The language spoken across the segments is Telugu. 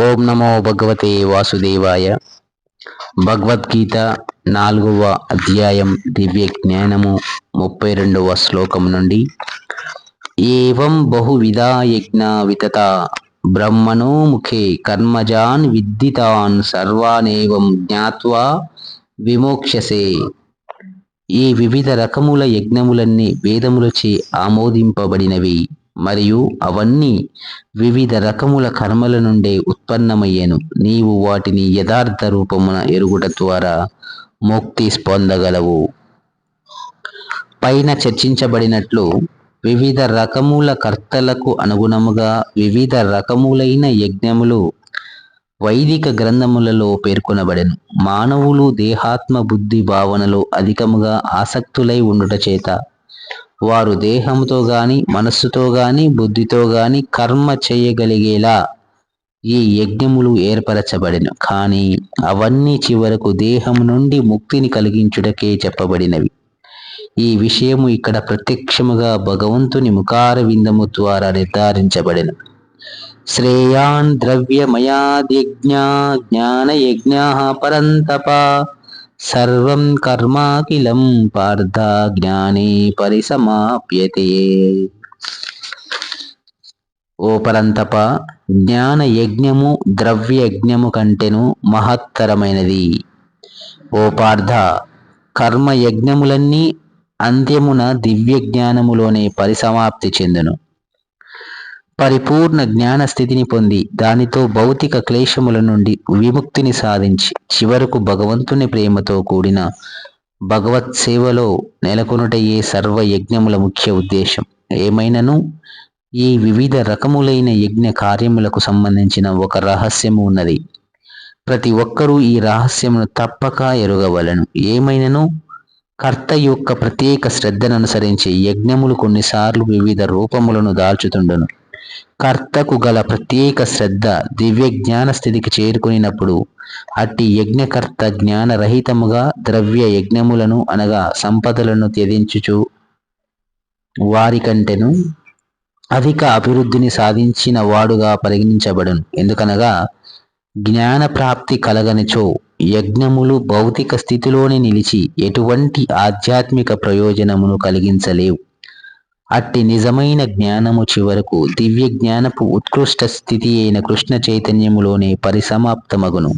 ఓం నమో భగవతే వాసుదేవాయ. భగవద్గీత నాలుగవ అధ్యాయం దివ్య జ్ఞానము ముప్పై రెండవ శ్లోకం నుండి. ఏవం బహువిధా యజ్ఞ వితత బ్రహ్మణో ముఖే కర్మజాన్ విద్దితాన్ సర్వానేవం జ్ఞాత్వా విమోక్షసే ఈ వివిధ రకముల యజ్ఞములన్నీ వేదములచే ఆమోదింపబడినవి. మరియు అవన్నీ వివిధ రకముల కర్మల నుండే ఉత్పన్నమయ్యేను. నీవు వాటిని యథార్థ రూపమున ఎరుగుట ద్వారా ముక్తి పొందగలవు పైన చర్చించబడినట్లు వివిధ రకముల కర్తలకు అనుగుణముగా వివిధ రకములైన యజ్ఞములు వైదిక గ్రంథములలో పేర్కొనబడెను. మానవులు దేహాత్మ బుద్ధి భావనలో అధికముగా ఆసక్తులై ఉండుట చేత వారు దేహంతో గాని మనస్సుతో గాని బుద్ధితో గాని కర్మ చేయగలిగేలా ఈ యజ్ఞములు ఏర్పరచబడిన. కానీ అవన్నీ చివరకు దేహం నుండి ముక్తిని కలిగించుటకే చెప్పబడినవి. ఈ విషయము ఇక్కడ ప్రత్యక్షముగా భగవంతుని ముఖార విందము ద్వారా నిర్ధారించబడిన. శ్రేయాన్ ద్రవ్యమయాద్యజ్ఞ జ్ఞానయజ్ఞా పరంతప సర్వం కర్మాకిలం పార్థ జ్ఞానే పరిసమాప్యతే ఓ పరంతప జ్ఞాన యజ్ఞము ద్రవ్య యజ్ఞము కంటెను మహత్తరమైనది। ఓ పార్థ కర్మ యజ్ఞములన్నీ అంత్యమున దివ్య జ్ఞానములోనే పరిసమాప్తి చెందును। పరిపూర్ణ జ్ఞాన స్థితిని పొంది దానితో భౌతిక క్లేశముల నుండి విముక్తిని సాధించి చివరకు భగవంతుని ప్రేమతో కూడిన భగవత్ సేవలో నెలకొనుటయే సర్వ యజ్ఞముల ముఖ్య ఉద్దేశం. ఏమైనను? ఈ వివిధ రకములైన యజ్ఞ కార్యములకు సంబంధించిన ఒక రహస్యము ఉన్నది. ప్రతి ఒక్కరూ ఈ రహస్యమును తప్పక ఎరుగవలను. ఏమైనను? కర్త యొక్క ప్రత్యేక శ్రద్ధను అనుసరించి యజ్ఞములు కొన్నిసార్లు వివిధ రూపములను దాల్చుతుండను. కర్తకు గల ప్రత్యేక శ్రద్ధ దివ్య జ్ఞాన స్థితికి చేరుకునినప్పుడు అట్టి యజ్ఞకర్త జ్ఞానరహితముగా ద్రవ్య యజ్ఞములను అనగా సంపదలను త్యజించుచు వారికంటేను అధిక అభివృద్ధిని సాధించిన వాడుగా పరిగణించబడును. ఎందుకనగా జ్ఞాన ప్రాప్తి కలగనిచో యజ్ఞములు భౌతిక స్థితిలోనే నిలిచి ఎటువంటి ఆధ్యాత్మిక ప్రయోజనమును కలిగించలేవు. అట్టి నిజమైన జ్ఞానము చివరకు దివ్య జ్ఞానపు ఉత్కృష్ట స్థితి అయిన కృష్ణ చైతన్యములోనే పరిసమాప్తమగును.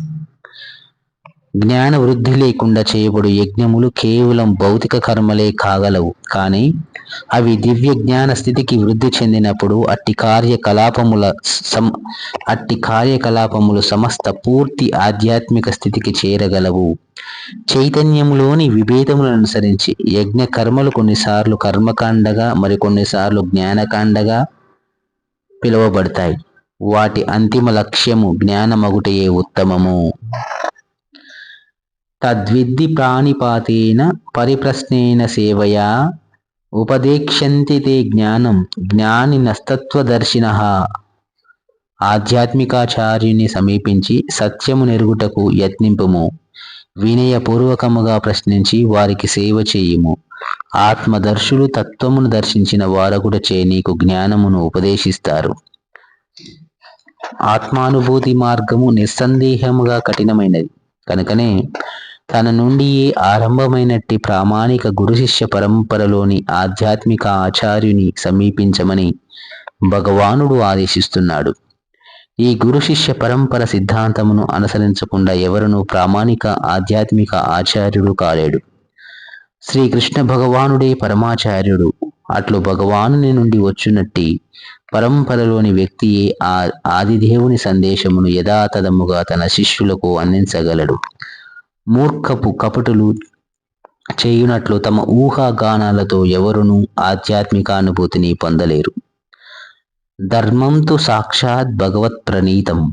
జ్ఞాన వృద్ధి లేకుండా చేయబడు యజ్ఞములు కేవలం భౌతిక కర్మలే కాగలవు. కానీ అవి దివ్య జ్ఞాన స్థితికి వృద్ధి చెందినప్పుడు అట్టి కార్యకలాపముల సం అట్టి కార్యకలాపములు సమస్త పూర్తి ఆధ్యాత్మిక స్థితికి చేరగలవు. చైతన్యములోని విభేదములను అనుసరించి యజ్ఞ కర్మలు కొన్నిసార్లు కర్మకాండగా మరికొన్నిసార్లు జ్ఞానకాండగా పిలువబడతాయి. వాటి అంతిమ లక్ష్యము జ్ఞానమగుటయే ఉత్తమము. తద్విద్ది ప్రాణిపాతేన పరిప్రశ్నేన సేవయా ఉపదేక్షంతి తే జ్ఞానం జ్ఞాని నస్తత్వదర్శిన. ఆధ్యాత్మికాచార్యుని సమీపించి సత్యము నెరుగుటకు యత్నింపుము. వినయపూర్వకముగా ప్రశ్నించి వారికి సేవ చేయుము. ఆత్మదర్శులు తత్వమును దర్శించిన వారగుడచే నీకు జ్ఞానమును ఉపదేశిస్తారు. ఆత్మానుభూతి మార్గము నిస్సందేహముగా కఠినమైనది. కనుకనే తన నుండి ఆరంభమైనట్టి ప్రామాణిక గురు శిష్య పరంపరలోని ఆధ్యాత్మిక ఆచార్యుని సమీపించమని భగవానుడు ఆదేశిస్తున్నాడు. ఈ గురు శిష్య పరంపర సిద్ధాంతమును అనుసరించకుండా ఎవరునూ ప్రామాణిక ఆధ్యాత్మిక ఆచార్యుడు కాలేడు. శ్రీకృష్ణ భగవానుడే పరమాచార్యుడు. అట్లు భగవానుని నుండి వచ్చునట్టి పరంపరలోని వ్యక్తియే ఆ ఆదిదేవుని సందేశమును యథాతథముగా తన శిష్యులకు అందించగలడు. మూర్ఖపు కపటులు చేయునట్లు తమ ఊహాగానాలతో ఎవరునూ ఆధ్యాత్మిక అనుభూతిని పొందలేరు. ధర్మంతు సాక్షాత్ భగవత్ ప్రణీతం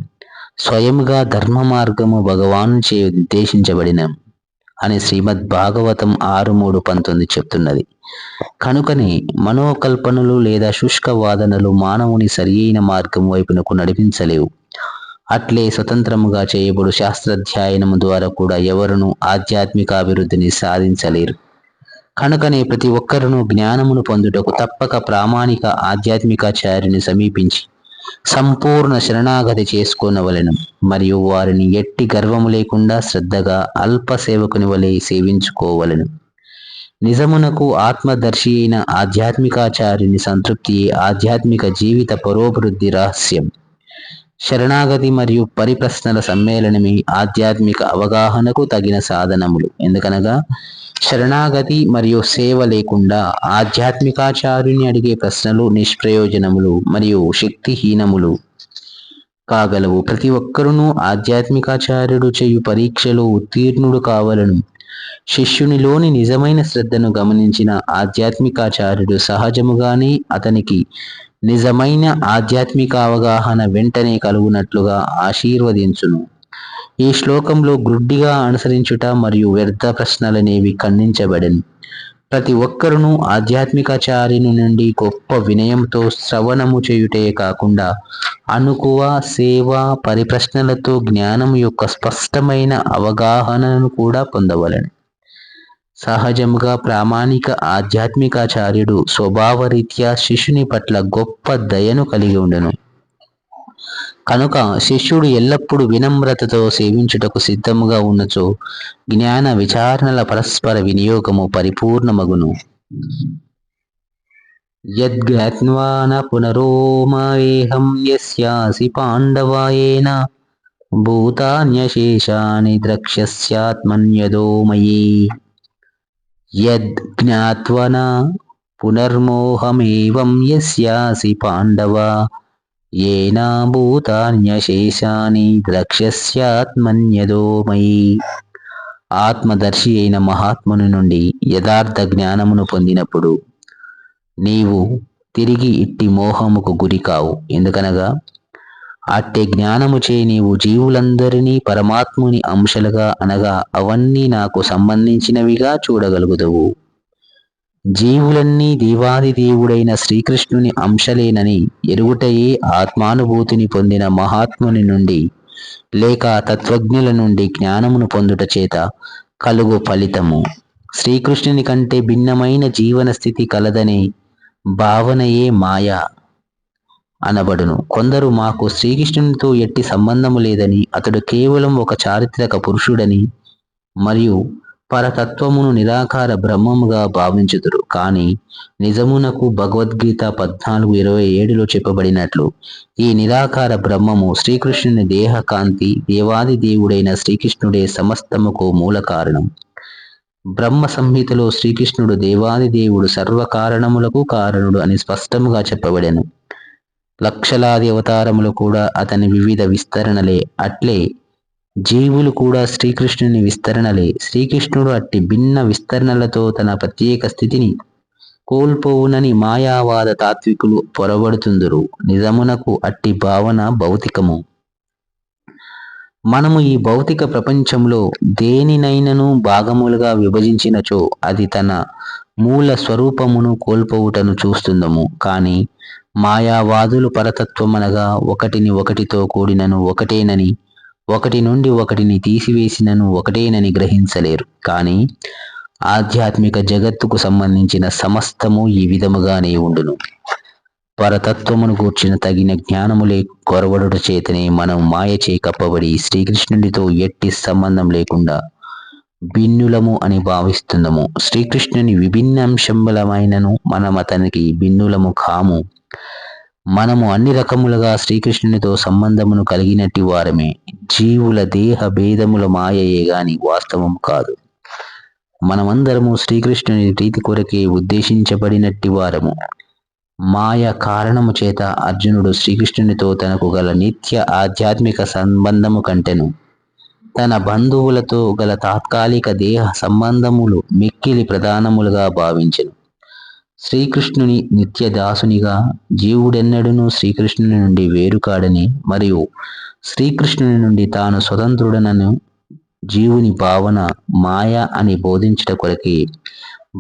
స్వయంగా ధర్మ మార్గము భగవాను చే ఉద్దేశించబడిన అని శ్రీమద్ భాగవతం ఆరు మూడు పంతొమ్మిది చెప్తున్నది. కనుకనే మనోకల్పనలు లేదా శుష్క వాదనలు మానవుని సరియైన మార్గం వైపునకు నడిపించలేవు. అట్లే స్వతంత్రముగా చేయబడు శాస్త్రాధ్యయనము ద్వారా కూడా ఎవరును ఆధ్యాత్మిక అభివృద్ధిని సాధించలేరు. కనుకనే ప్రతి ఒక్కరును జ్ఞానమును పొందుటకు తప్పక ప్రామాణిక ఆధ్యాత్మికాచార్యుని సమీపించి సంపూర్ణ శరణాగతి చేసుకునవలను. మరియు వారిని ఎట్టి గర్వము లేకుండా శ్రద్ధగా అల్ప సేవకుని వలె సేవించుకోవలెను. నిజమునకు ఆత్మదర్శి అయిన ఆధ్యాత్మికాచార్యుని సంతృప్తి ఆధ్యాత్మిక జీవిత పరోభివృద్ధి రహస్యం. శరణాగతి మరియు పరిప్రశ్నల సమ్మేళనమే ఆధ్యాత్మిక అవగాహనకు తగిన సాధనములు. ఎందుకనగా శరణాగతి మరియు సేవ లేకుండా ఆధ్యాత్మికాచార్యుని అడిగే ప్రశ్నలు నిష్ప్రయోజనములు మరియు శక్తిహీనములు కాగలవు. ప్రతి ఒక్కరును ఆధ్యాత్మికాచార్యుడు చేయు పరీక్షలో ఉత్తీర్ణుడు కావలను. శిష్యునిలోని నిజమైన శ్రద్ధను గమనించిన ఆధ్యాత్మికాచార్యుడు సహజముగానే అతనికి నిజమైన ఆధ్యాత్మిక అవగాహన వెంటనే కలుగునట్లుగా ఆశీర్వదించును. ఈ శ్లోకంలో గ్రుడ్డిగా అనుసరించుట మరియు వ్యర్థ ప్రశ్నలనేవి ఖండించబడను. ప్రతి ఒక్కరును ఆధ్యాత్మికాచార్యుని నుండి గొప్ప వినయంతో శ్రవణము చేయుటే కాకుండా అనుకువ సేవ పరిప్రశ్నలతో జ్ఞానం యొక్క స్పష్టమైన అవగాహనను కూడా పొందవలను. సహజముగా ప్రామాణిక ఆధ్యాత్మికాచార్యుడు స్వభావరీత్యా శిష్యుని పట్ల గొప్ప దయను కలిగి ఉండను. కనుక శిష్యుడు ఎల్లప్పుడూ వినమ్రతతో సేవించుటకు సిద్ధముగా ఉన్నచో జ్ఞాన విచారణల పరస్పర వినియోగము పరిపూర్ణమగును. యద్జ్ఞాత్వా న పునరోమవేహం యస్యాసి పాండవాయేన భూతాన్యశేషాని ద్రక్ష్యస్యాత్మన్యదో మయీ. యద్జ్ఞాత్వన పునర్మోహమేవం యస్యాసి పాండవ ఏనాభూతాన్యశేషాని ద్రక్ష్యస్యాత్మన్యదో మయి ఆత్మదర్శి అయిన మహాత్ముని నుండి యథార్థ జ్ఞానమును పొందినప్పుడు నీవు తిరిగి ఇట్టి మోహముకు గురికావు ఎందుకనగా అట్టే జ్ఞానముచే నీవు జీవులందరినీ పరమాత్ముని అంశలుగా అనగా అవన్నీ నాకు సంబంధించినవిగా చూడగలుగుదువు. జీవులన్నీ దేవాది దేవుడైన శ్రీకృష్ణుని అంశలేనని ఎరుగుటయే ఆత్మానుభూతిని పొందిన మహాత్ముని నుండి లేక తత్వజ్ఞుల నుండి జ్ఞానమును పొందుట చేత కలుగు ఫలితము. శ్రీకృష్ణుని కంటే భిన్నమైన జీవన స్థితి కలదనే భావనయే మాయ. అనబడును. కొందరు మాకు శ్రీకృష్ణునితో ఎట్టి సంబంధము లేదని అతడు కేవలం ఒక చారిత్రక పురుషుడని మరియు పరతత్వమును నిరాకార బ్రహ్మముగా భావించుదురు. కానీ నిజమునకు భగవద్గీత పద్నాలుగు ఇరవై ఏడులో చెప్పబడినట్లు ఈ నిరాకార బ్రహ్మము శ్రీకృష్ణుని దేహకాంతి దేవాది దేవుడైన శ్రీకృష్ణుడే సమస్తముకు మూల కారణం. బ్రహ్మ సంహితలో శ్రీకృష్ణుడు దేవాది దేవుడు సర్వకారణములకు కారణుడు అని స్పష్టముగా చెప్పబడెను. లక్షలాది అవతారములు కూడా అతని వివిధ విస్తరణలే. అట్లే జీవులు కూడా శ్రీకృష్ణుని విస్తరణలే. శ్రీకృష్ణుడు అట్టి భిన్న విస్తరణలతో తన ప్రత్యేక స్థితిని కోల్పోవునని మాయావాద తాత్వికులు పొరబడుతుందరు. నిజమునకు అట్టి భావన భౌతికము. మనము ఈ భౌతిక ప్రపంచంలో దేనినైనను భాగములుగా విభజించినచో అది తన మూల స్వరూపమును కోల్పోవుటను చూస్తుందము. కానీ మాయావాదులు పరతత్వమనగా ఒకటిని ఒకటితో కూడినను ఒకటేనని ఒకటి నుండి ఒకటిని తీసివేసినను ఒకటేనని గ్రహించలేరు. కానీ ఆధ్యాత్మిక జగత్తుకు సంబంధించిన సమస్తము ఈ విధముగానే ఉండును. పరతత్వమును కూర్చిన తగిన జ్ఞానములే కొరవడుట చేతనే మనం మాయచే కప్పబడి శ్రీకృష్ణుడితో ఎట్టి సంబంధం లేకుండా భిన్నులము అని భావిస్తుందము. శ్రీకృష్ణుని విభిన్న అంశములమైనను మనం అతనికి భిన్నులము కాము. మనము అన్ని రకములుగా శ్రీకృష్ణునితో సంబంధమును కలిగినట్టి వారమే. జీవుల దేహ భేదముల మాయయే గాని వాస్తవం కాదు. మనమందరము శ్రీకృష్ణుని ప్రీతి కొరకే ఉద్దేశించబడినట్టి వారము. మాయ కారణము చేత అర్జునుడు శ్రీకృష్ణునితో తనకు గల నిత్య ఆధ్యాత్మిక సంబంధము కంటెను తన బంధువులతో గల తాత్కాలిక దేహ సంబంధములు మిక్కిలి ప్రధానములుగా భావించను. శ్రీకృష్ణుని నిత్య దాసునిగా జీవుడెన్నడూను శ్రీకృష్ణుని నుండి వేరుకాడని మరియు శ్రీకృష్ణుని నుండి తాను స్వతంత్రుడనను జీవుని భావన మాయ అని బోధించట కొరకి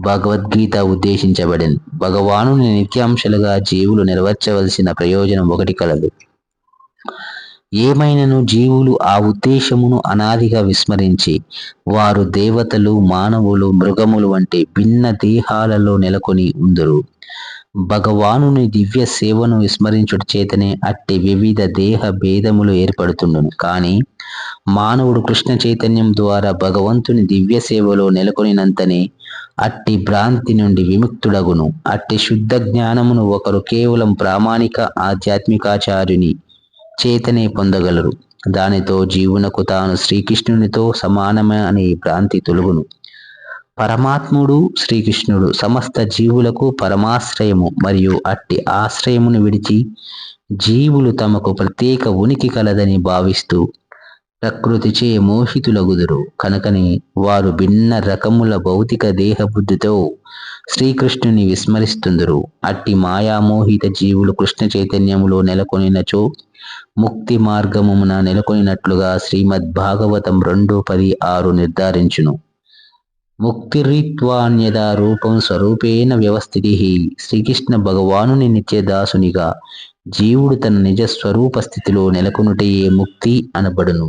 భగవద్గీత ఉద్దేశించబడింది భగవానుని నిత్యాంశలుగా జీవులు నెరవేర్చవలసిన ప్రయోజనం ఒకటి కలదు. ఏమైనను జీవులు ఆ ఉద్దేశమును అనాదిగా విస్మరించి వారు దేవతలు మానవులు మృగములు వంటి భిన్న దేహాలలో నెలకొని ఉందరు. భగవానుని దివ్య సేవను విస్మరించుడు చేతనే అట్టి వివిధ దేహ భేదములు ఏర్పడుతుండును. కానీ మానవుడు కృష్ణ చైతన్యం ద్వారా భగవంతుని దివ్య సేవలో నెలకొనినంతనే అట్టి భ్రాంతి నుండి విముక్తుడగును. అట్టి శుద్ధ జ్ఞానమును ఒకరు కేవలం ప్రామాణిక ఆధ్యాత్మికాచార్యుని చేతనే పొందగలరు. దానితో జీవునకు తాను శ్రీకృష్ణునితో సమానమే అనే భ్రాంతి తొలుగును. పరమాత్ముడు శ్రీకృష్ణుడు సమస్త జీవులకు పరమాశ్రయము మరియు అట్టి ఆశ్రయమును విడిచి జీవులు తమకు ప్రత్యేక ఉనికి కలదని భావిస్తూ ప్రకృతిచే మోహితులగుదురు. కనుకని వారు భిన్న రకముల భౌతిక దేహబుద్ధితో శ్రీకృష్ణుని విస్మరిస్తుందరు. అట్టి మాయామోహిత జీవులు కృష్ణ చైతన్యములో నెలకొనినచో ముక్తి మార్గమున నెలకొనినట్లుగా శ్రీమద్ భాగవతం రెండు పది ఆరు నిర్ధారించును. ముక్తిరీత్వాన్యదా రూపం స్వరూపేణ వ్యవస్థితి. శ్రీకృష్ణ భగవానుని నిత్యదాసునిగా జీవుడు తన నిజ స్వరూప స్థితిలో నెలకొనుటయే ముక్తి అనబడును.